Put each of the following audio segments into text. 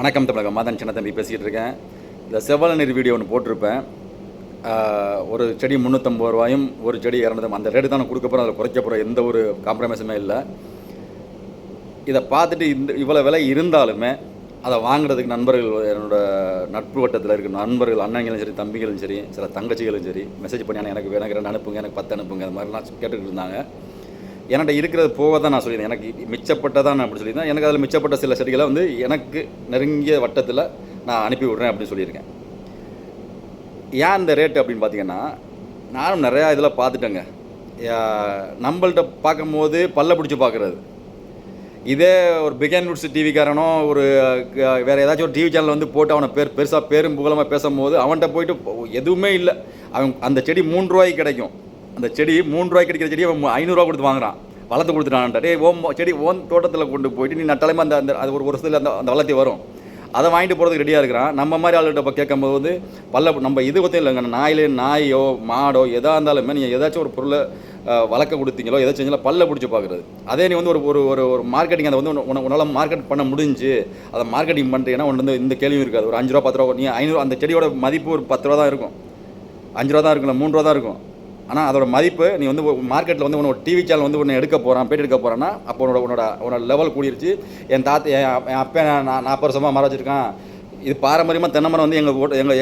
வணக்கம் தமிழகம் மாதன் சின்ன தம்பி பேசிகிட்டு இருக்கேன். இந்த செவ்வல நீர் வீடியோ ஒன்று போட்டிருப்பேன். ஒரு செடி முந்நூற்றம்பது ரூபாயும் ஒரு செடி இரநூத்தம்பது அந்த ரேட்டு தான் கொடுக்க போகிறோம் அதில் குறைக்க போகிறோம் எந்த ஒரு காம்ப்ரமைஸுமே இல்லை. இதை பார்த்துட்டு இந்த இவ்வளோ விலை இருந்தாலுமே அதை வாங்குறதுக்கு நண்பர்கள் என்னோடய நட்பு வட்டத்தில் இருக்கிற நண்பர்கள் அண்ணங்களும் சரி தம்பிகளும் சரி சில தங்கச்சிகளும் சரி மெசேஜ் பண்ணி எனக்கு எனக்கு ரெண்டு அனுப்புங்க எனக்கு பத்து அனுப்புங்க அது மாதிரிலாம் கேட்டுக்கிட்டு இருந்தாங்க. என்கிட்ட இருக்கிறது போக தான் நான் சொல்லியிருந்தேன். எனக்கு மிச்சப்பட்டதான் நான் அப்படி சொல்லியிருந்தேன். எனக்கு அதில் மிச்சப்பட்ட சில செடிகளை வந்து எனக்கு நெருங்கிய வட்டத்தில் நான் அனுப்பி விட்றேன் அப்படின்னு சொல்லியிருக்கேன். ஏன் இந்த ரேட்டு அப்படின்னு பார்த்தீங்கன்னா நானும் நிறையா இதில் பார்த்துட்டேங்க. யா- பார்க்கும்போது பல்ல பிடிச்சி பார்க்குறது. இதே ஒரு பிகன் வுட்ஸ் டிவிக்காரனோ ஒரு க- வேற ஏதாச்சும் ஒரு டிவி சேனல் வந்து போட்டு அவனை பேர் பெருசாக பேரும் புகழமாக பேசும்போது அவன்கிட்ட போயிட்டு எதுவுமே இல்லை. அவன் அந்த செடி மூன்று ரூபாய்க்கு கிடைக்கும். அந்த செடி மூணு ரூபாய்க்கு கிடைக்கிற செடி அவன் ஐநூறுரூவா கொடுத்து வாங்குறான். வளர்த்து கொடுத்துட்டான்ட்ட ஓம் செடி ஓன் தோட்டத்தில் கொண்டு போயிட்டு நீ நட்டாலுமே அந்த அந்த அது ஒரு வருஷத்தில் அந்த அந்த வளர்த்தி வரும். அதை வாங்கிட்டு போகிறதுக்கு ரெடியாக இருக்கிறான். நம்ம மாதிரி ஆளுகிட்ட இப்போ கேட்கும்போது வந்து பல்ல நம்ம இது பற்றியும் இல்லைங்க. நாயிலே நாயோ மாடோ எதாக இருந்தாலுமே நீங்கள் ஏதாச்சும் ஒரு பொருளை வளர்க்க கொடுத்தீங்களோ எதாச்சும் செஞ்சாலும் பல்ல பிடிச்சி பார்க்குறது. அதே நீ வந்து ஒரு ஒரு ஒரு ஒரு மார்க்கெட்டிங் அதை வந்து உன உன்னால் மார்க்கெட் பண்ண முடிஞ்சு அதை மார்க்கெட்டிங் பண்ணுறீங்கன்னா உன்ன வந்து இந்த கேள்வியும் இருக்காது. ஒரு அஞ்சு ரூபா பத்து ரூபா நீ ஐநூறு அந்த செடியோட மதிப்பு ஒரு பத்து ரூபா தான் இருக்கும். அஞ்சு ரூபா தான் இருக்கும் மூணு ரூபா தான் இருக்கும். ஆனால் அதோட மதிப்பு நீ வந்து மார்க்கெட்டில் வந்து உன்னோட டிவி சேனல் வந்து உன்னை எடுக்க போகிறான் பேட்டி எடுக்க போகிறான்னா அப்போ உன்னோட உன்னோட உன்னோட லெவல் கூடிருச்சு. என் தாத்தா என் என் அப்பா நான் நாற்பது வருஷமாக மரம் வச்சுருக்கான். இது பாரம்பரியமாக தென்னை மரம் வந்து எங்கள் ஓட்ட எங்கள்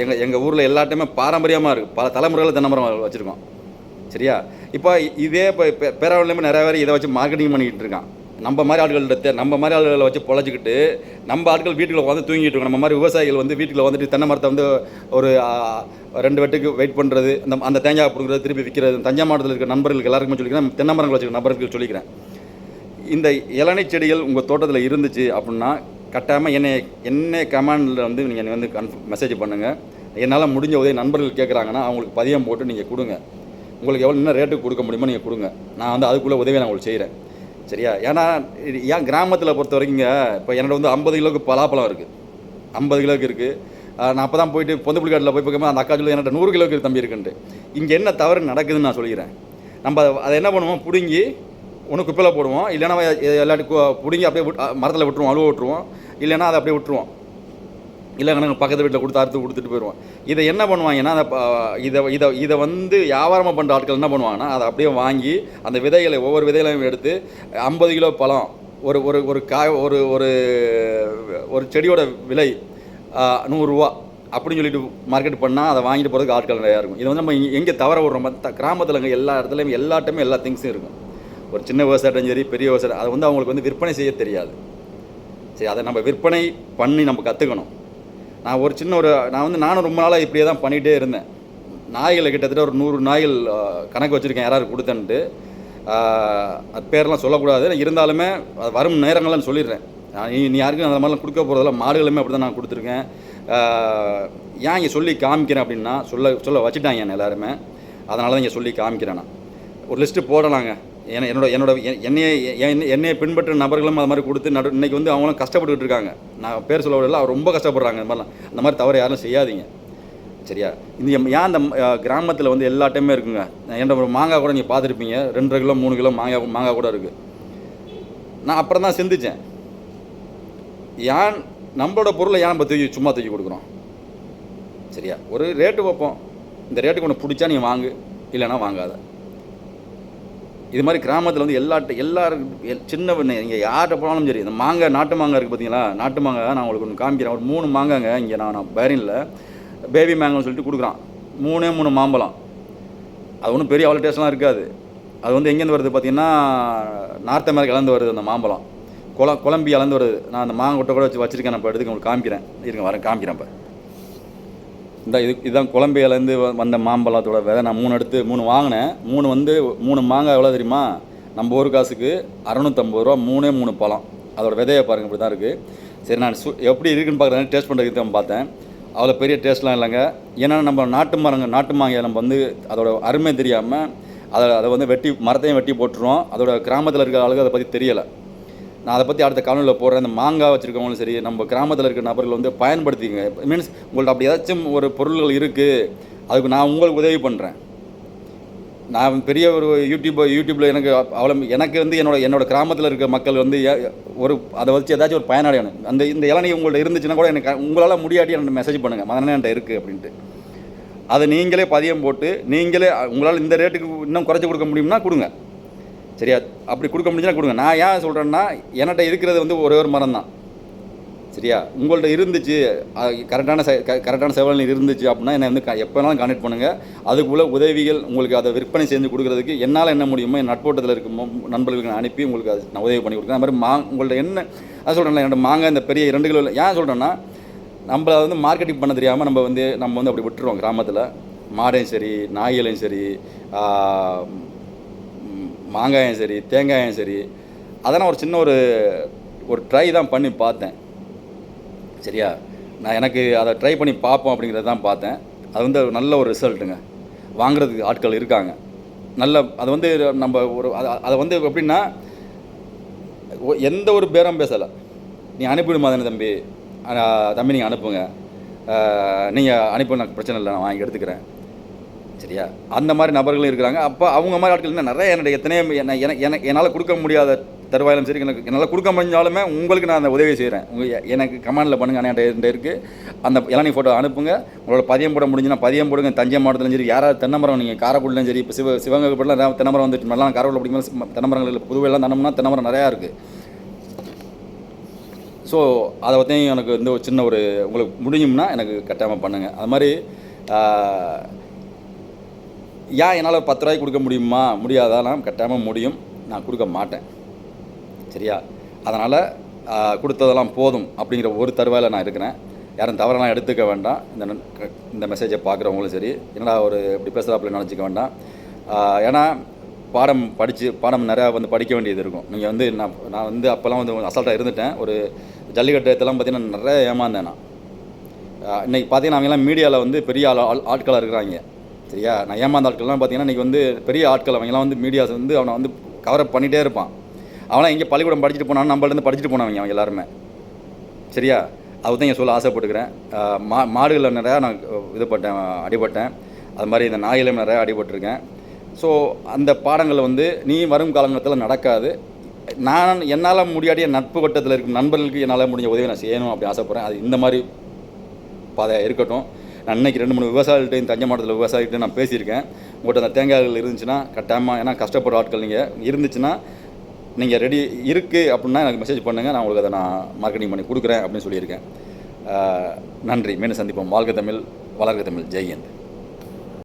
எங்கள் எங்கள் ஊரில் எல்லாத்தையுமே பாரம்பரியமாக இருக்குது பல தலைமுறைகளில் தென்னை மரம் வச்சுருக்கோம். சரியா? இப்போ இதே இப்போ பேராவிலையுமே நிறைய பேர் இதை வச்சு மார்க்கெட்டிங் பண்ணிக்கிட்டு இருக்கான். நம்ம மாதிரி ஆட்கள்கிட்ட நம்ம மாதிரி ஆட்களை வச்சு பொழைச்சிக்கிட்டு நம்ம ஆட்கள் வீட்டுக்குள்ள வந்து தூங்கிட்டு இருக்கோம் நம்ம மாதிரி விவசாயிகள் வந்து வீட்டுக்குள்ள வந்துட்டு தென்னை மரத்தை வந்து ஒரு ரெண்டு வெட்டுக்கு வெயிட் பண்ணுறது அந்த அந்த தேங்காய் பிடுங்குறது திருப்பி விற்கிறது தஞ்சை மாவட்டத்தில் இருக்க நண்பர்களுக்கு எல்லாருக்குமே சொல்லிக்கிறேன். தென்னை மரங்கள் வச்சுருக்க நபர்களுக்கு சொல்லிக்கிறேன். இந்த இளநீ செடிகள் உங்கள் தோட்டத்தில் இருந்துச்சு அப்படின்னா கட்டாயமாக என்னை என்னை கமெண்டில் வந்து நீங்கள் வந்து கன்ஃபர்ம் மெசேஜ் பண்ணுங்கள் என்னால் முடிஞ்ச உதவி நண்பர்கள் கேட்குறாங்கன்னா அவங்களுக்கு பதியம் போட்டு நீங்கள் கொடுங்க. உங்களுக்கு எவ்வளோ என்ன ரேட்டுக்கு கொடுக்க முடியுமோ நீங்கள் கொடுங்க. நான் வந்து அதுக்குள்ளே உதவி நான் உங்களுக்கு செய்கிறேன் சரியா ஏன்னா ஏன் கிராமத்தில் பொறுத்த வரைக்குங்க இப்போ என்னோட வந்து ஐம்பது கிலோக்கு பலாப்பழம் இருக்குது ஐம்பது கிலோக்கு இருக்குது நான் அப்போ தான் போயிட்டு பொந்துப்புலிக்காட்டில் போய் பார்க்கும்போது அந்த அக்கா சொல்லி என்கிட்ட நூறு கிலோக்கு தம்பி இருக்குன்ட்டு இங்கே என்ன தவறு நடக்குதுன்னு நான் சொல்லிக்கிறேன் நம்ம அதை- என்ன பண்ணுவோம் பிடுங்கி ஒன்று குப்பையில் போடுவோம் இல்லைன்னா எல்லாட்டி பிடுங்கி அப்படியே மரத்தில் விட்டுருவோம் அழுவ விட்டுருவோம் இல்லைன்னா அதை அப்படியே விட்டுருவோம் இல்லை நாங்கள் பக்கத்து வீட்டில் கொடுத்து அறுத்து கொடுத்துட்டு போயிடுவோம் இதை என்ன பண்ணுவாங்கன்னா அதை இதை இதை இதை வந்து வியாபாரமாக பண்ணுற ஆட்கள் என்ன பண்ணுவாங்கன்னா அதை அப்படியே வாங்கி அந்த விதைகளை ஒவ்வொரு விதைகளையும் எடுத்து ஐம்பது கிலோ பழம் ஒரு ஒரு ஒரு காய் ஒரு ஒரு ஒரு செடியோட விலை நூறுரூவா அப்படின்னு சொல்லிட்டு மார்க்கெட் பண்ணால் அதை வாங்கிட்டு போகிறதுக்கு ஆட்கள் நிறையா இருக்கும். இது வந்து நம்ம எங்கே தவற விடுறோம். கிராமத்தில் எல்லா இடத்துலையும் எல்லாட்டையுமே எல்லா திங்ஸும் இருக்கும். ஒரு சின்ன விவசாயிட்டும் சரி பெரிய விவசாயம் அதை வந்து அவங்களுக்கு வந்து விற்பனை செய்ய தெரியாது. சரி அதை நம்ம விற்பனை பண்ணி நம்ம கற்றுக்கணும் நான் ஒரு சின்ன ஒரு நான் வந்து நானும் ரொம்ப நாளாக இப்படியே தான் பண்ணிகிட்டே இருந்தேன். நாய்களை கிட்டத்தட்ட ஒரு நூறு நாய்கள் கணக்கு வச்சுருக்கேன் யாராவது கொடுத்தன்ட்டு. அது பேரெல்லாம் சொல்லக்கூடாது. இருந்தாலுமே அது வரும் நேரங்கள்லாம் சொல்லிடுறேன். நான் நீ நீ யாருக்கும் அந்த மாதிரிலாம் கொடுக்க போகிறதில்ல மாடுகளுமே அப்படி தான் நான் கொடுத்துருக்கேன். ஏன் இங்கே சொல்லி காமிக்கிறேன் அப்படின்னா சொல்ல சொல்ல வச்சுட்டாங்க என்ன எல்லாருமே. அதனால தான் இங்கே சொல்லி காமிக்கிறேன் நான். ஒரு லிஸ்ட்டு போடலாங்க. ஏன்னா என்னோட என்னோட எ- என்னைய என்னைய பின்பற்ற நபர்களும் அது மாதிரி கொடுத்து நடு இன்னைக்கு வந்து அவங்களும் கஷ்டப்பட்டுக்கிட்டு இருக்காங்க. நான் பேர் சொல்ல விடல அவர் ரொம்ப கஷ்டப்படுறாங்க இந்த மாதிரிலாம். அந்த மாதிரி தவறு யாரும் செய்யாதீங்க. சரியா? இந்த ஏன் அந்த கிராமத்தில் வந்து எல்லா டைமே இருக்குங்க? என்ற ஒரு மாங்காய் கூட நீங்கள் பார்த்துருப்பீங்க? ரெண்டரை கிலோ மூணு கிலோ மாங்காய் மாங்காய் கூட இருக்குது நான் அப்புறம் தான் சிந்திச்சேன். ஏன் நம்மளோட பொருளை ஏன் நம்ம தூக்கி சும்மா தூக்கி கொடுக்குறோம்? சரியா? ஒரு ரேட்டு வைப்போம். இந்த ரேட்டுக்கு ஒன்று பிடிச்சா நீ வாங்கு இல்லைன்னா வாங்காத. இது மாதிரி கிராமத்தில் வந்து எல்லா எல்லாரும் எல்- சின்ன நீங்கள் யார்கிட்ட போனாலும் சரி இந்த மாங்காய் நாட்டு மாங்காய் இருக்குது பார்த்தீங்களா நாட்டு மாங்காய் நான் உங்களுக்கு ஒன்று காமிக்கிறேன். ஒரு மூணு மாங்காங்க இங்கே நான் நான் பேரினில் பேபி மேங்கோன்னு சொல்லிட்டு கொடுக்குறான். மூணே மூணு மாம்பழம். அது ஒன்றும் பெரிய அவ்வளோ டேஸ்ட்லாம் இருக்காது. அது வந்து எங்கேருந்து வருது பார்த்தீங்கன்னா நார்த் அமெரிக்காலேருந்து வருது அந்த மாம்பழம். கொல கொலம்பியாலேருந்து வருது. நான் அந்த மாங்கொட்டை கூட வச்சு வச்சுருக்கேன். நான் இப்போ எடுத்து உங்களுக்கு காமிக்கிறேன். இருங்க வரேன் காமிக்கிறேன் இப்போ. இந்த இது இதுதான் கொலம்பியாலேருந்து வந்த மாம்பழத்தோட விதை. நான் மூணு எடுத்து மூணு வாங்கினேன். மூணு வந்து மூணு மாங்காய் எவ்வளோ தெரியுமா? நம்ம ஒரு காசுக்கு அறநூற்றம்பது ரூபா மூணே மூணு பழம். அதோட விதையை பாருங்கள் இப்படி தான் இருக்குது சரி நான் சு எப்படி இருக்குன்னு பார்க்குறேன். டேஸ்ட் பண்ணுறதுக்கு தான் பார்த்தேன். அவ்வளோ பெரிய டேஸ்ட்லாம் இல்லைங்க. ஏன்னா நம்ம நாட்டு மரங்க நாட்டு மாங்காய் நம்ம வந்து அதோட அருமை தெரியாமல் அதை அதை வந்து வெட்டி மரத்தையும் வெட்டி போட்டுருவோம். அதோட கிராமத்தில் இருக்கிற ஆளுக்கு அதை பற்றி தெரியலை. நான் அதை பற்றி அடுத்த காணொலியில் போடுறேன். அந்த மாங்காய் வச்சுருக்கவங்களும் சரி நம்ம கிராமத்தில் இருக்கிற நபர்கள் வந்து பயன்படுத்திங்க மீன்ஸ் உங்கள்ட்ட அப்படி ஏதாச்சும் ஒரு பொருள்கள் இருக்குது அதுக்கு நான் உங்களுக்கு உதவி பண்ணுறேன் நான் பெரிய ஒரு யூடியூப் யூடியூப்பில் எனக்கு அவ்வளோ எனக்கு வந்து என்னோட என்னோட கிராமத்தில் இருக்க மக்கள் வந்து ஏ- ஒரு அதை வச்சு ஏதாச்சும் ஒரு பயனடையணும். அந்த இந்த இளநீ உங்கள்ட்ட இருந்துச்சுன்னா கூட எனக்கு உங்களால் முடியாட்டி எனக்கு மெசேஜ் பண்ணுங்கள் மதனே என்கிட்ட இருக்குது அப்படின்ட்டு. அதை நீங்களே பதியம் போட்டு நீங்களே உங்களால் இந்த ரேட்டுக்கு இன்னும் குறைச்சி கொடுக்க முடியும்னா கொடுங்க. சரியா? அப்படி கொடுக்க முடிஞ்சுன்னா கொடுங்க. நான் ஏன் சொல்கிறேன்னா என்கிட்ட இருக்கிறது வந்து ஒரே ஒரு மரம் தான். சரியா? உங்கள்ட்ட இருந்துச்சு கரெக்டான கரெக்டான சேவல் இருந்துச்சு அப்படின்னா என்னை வந்து க- எப்போ வேணாலும் கான்டெக்ட் பண்ணுங்கள் அதுக்குள்ள உதவிகள் உங்களுக்கு அதை விற்பனை செஞ்சு கொடுக்குறதுக்கு என்னால் என்ன முடியுமோ என் நட்போட்டத்தில் இருக்க நண்பர்களுக்கு நான் அனுப்பி உங்களுக்கு அது நான் உதவி பண்ணி கொடுக்குறேன். அது மாதிரி மா உங்கள்ட்ட என்ன அது சொல்கிறேன்ல என்னோட மாங்காய் இந்த பெரிய இரண்டு கிலோ ஏன் சொல்கிறேன்னா நம்மள வந்து மார்க்கெட்டிங் பண்ண தெரியாமல் நம்ம வந்து நம்ம வந்து அப்படி விட்டுருவோம் கிராமத்தில். மாடையும் சரி நாய்களையும் சரி மாங்காயும் சரி தேங்காயும் சரி அதெல்லாம் ஒரு சின்ன ஒரு ஒரு ட்ரை தான் பண்ணி பார்த்தேன். சரியா? நான் எனக்கு அதை ட்ரை பண்ணி பார்ப்போம் அப்படிங்கிறத தான் பார்த்தேன். அது வந்து ஒரு நல்ல ஒரு ரிசல்ட்டுங்க வாங்குறதுக்கு ஆட்கள் இருக்காங்க. நல்ல அது வந்து நம்ம ஒரு அதை வந்து எப்படின்னா எந்த ஒரு பேரம் பேசலை. நீ அனுப்பிவிடுமா தானே தம்பி? தம்பி நீங்கள் அனுப்புங்க. நீங்கள் அனுப்பி எனக்கு பிரச்சனை இல்லை நான் வாங்கி எடுத்துக்கிறேன். சரியா? அந்த மாதிரி நபர்களும் இருக்கிறாங்க. அப்போ அவங்க மாதிரி ஆட்கள் என்ன நிறைய என்னுடைய எத்தனையோ என்ன எனக்கு என்னால் கொடுக்க முடியாத தருவாயிலும் சரி எனக்கு என்னால் கொடுக்க முடிஞ்சாலுமே உங்களுக்கு நான் அந்த உதவி செய்கிறேன் உங்கள் எனக்கு கமாண்டில் பண்ணுங்கள் அண்ணா என்கிட்ட இருக்குது அந்த இளநீ ஃபோட்டோ அனுப்புங்க. உங்களோட பதியம் போட முடிஞ்சுன்னா பதியம் போடுங்க. தஞ்சை மாவட்டத்திலும் சரி யாராவது தென்னமரம் நீங்கள் காரக்குடிலும் சரி இப்போ சிவ சிவகங்கைப்பட்டில் தென்னமரம் வந்துட்டு நல்லா காரக்குடில் பிடிக்கும் தென்னமரங்கள் புதுவையெல்லாம் தனம்னா தென்னமரம் நிறையா இருக்குது ஸோ அதை பற்றியும் எனக்கு வந்து ஒரு சின்ன ஒரு உங்களுக்கு முடியும்னா எனக்கு கட்டாயமாக பண்ணுங்கள் அது மாதிரி ஏன் என்னால் பத்து ரூபாய்க்கு கொடுக்க முடியுமா? முடியாதானா கட்டாமல் முடியும். நான் கொடுக்க மாட்டேன். சரியா? அதனால் கொடுத்ததெல்லாம் போதும் அப்படிங்கிற ஒரு தருவாயில் நான் இருக்கிறேன். யாரும் தவறெல்லாம் எடுத்துக்க வேண்டாம். இந்த இந்த மெசேஜை பார்க்குறவங்களும் சரி. என்னடா ஒரு இப்படி பேசுகிறாப்புல நினச்சிக்க வேண்டாம். ஏன்னா பாடம் படித்து பாடம் நிறையா வந்து படிக்க வேண்டியது இருக்கும். நீங்கள் வந்து நான் நான் வந்து அப்போல்லாம் வந்து அசால்ட்டாக இருந்துட்டேன். ஒரு ஜல்லிக்கட்டு இதெல்லாம் பார்த்தீங்கன்னா நிறைய ஏமாந்தேன் நான். இன்றைக்கி பார்த்தீங்கன்னா அவங்கெல்லாம் மீடியாவில் வந்து பெரிய ஆள் ஆள் ஆட்களாக இருக்கிறாங்க. சரியா? நான் ஏமாந்த ஆட்கள்லாம் பார்த்தீங்கன்னா இன்றைக்கி வந்து பெரிய ஆட்கள் அவங்கெல்லாம் வந்து மீடியாஸ் வந்து அவனை வந்து கவரப் பண்ணிகிட்டே இருப்பான். அவனா இங்கே பள்ளிக்கூடம் படிச்சுட்டு போனான் நம்மள்ட்ட படிச்சுட்டு போனவங்க அவங்க எல்லாருமே. சரியா? அதுதான் இங்கே சொல்ல ஆசைப்பட்டுக்கிறேன் மா மாடுகளில் நிறையா நான் இது பட்டேன் அடிபட்டேன். அது மாதிரி இந்த நாயிலும் நிறையா அடிபட்டிருக்கேன். ஸோ அந்த பாடங்கள் வந்து நீ வரும் காலங்கத்தில் நடக்காது. நான் என்னால் முடியாடிய நட்பு வட்டத்தில் இருக்கும் நண்பர்களுக்கு என்னால் முடிஞ்ச உதவி நான் செய்யணும் அப்படி ஆசைப்பட்றேன். அது இந்த மாதிரி பாதையாக இருக்கட்டும். நான் ரெண்டு மூணு விவசாயிகள்ட்டையும் தஞ்சை மாவட்டத்தில் விவசாயிகிட்ட நான் பேசியிருக்கேன். உங்கள்கிட்ட அந்த தேங்காய்கள் இருந்துச்சுன்னா கட்டாயமாக ஏன்னா கஷ்டப்படுற ஆட்கள் நீங்கள் இருந்துச்சுன்னா நீங்கள் ரெடி இருக்குது அப்படின்னா எனக்கு மெசேஜ் பண்ணுங்கள் நான் உங்களுக்கு அதை நான் மார்க்கெட்டிங் பண்ணி கொடுக்குறேன் அப்படின்னு சொல்லியிருக்கேன். நன்றி. மீண்டும் சந்திப்போம். வாழ்க தமிழ் வளர்க தமிழ். ஜெய்ஹிந்த்